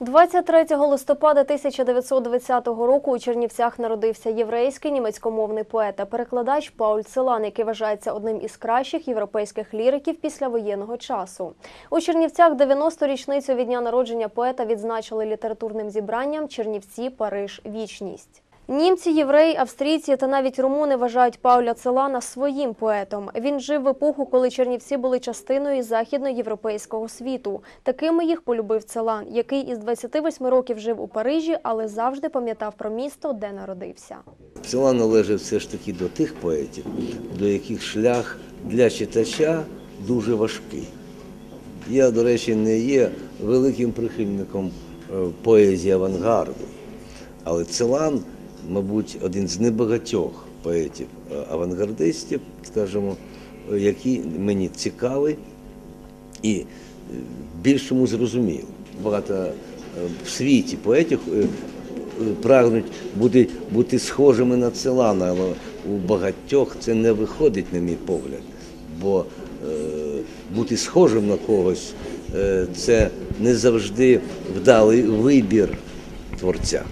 23 листопада 1920 року у Чернівцях народився єврейський німецькомовний поет та перекладач Пауль Целан, який вважається одним із кращих європейських ліриків післявоєнного часу. У Чернівцях 90-ту річницю від дня народження поета відзначили літературним зібранням Чернівці, Париж, Вічність. Німці, євреї, австрійці та навіть румуни вважають Пауля Целана своїм поетом. Він жив в епоху, коли Чернівці були частиною західноєвропейського світу. Такими їх полюбив Целан, який із 28 років жив у Парижі, але завжди пам'ятав про місто, де народився. Ціла належить все ж таки до тих поетів, до яких шлях для читача дуже важкий. Я, до речі, не є великим прихильником е, поезії авангарду, але Целан, мабуть, один з небагатьох поетів е, скажімо, е, які мені цікаві і е, більшому зрозуміло. Багато в світі поетів прагнуть бути, бути схожими на Целана, але у багатьох це не виходить, на мій погляд. Бо е, бути схожим на когось е, це не завжди вдалий вибір творця.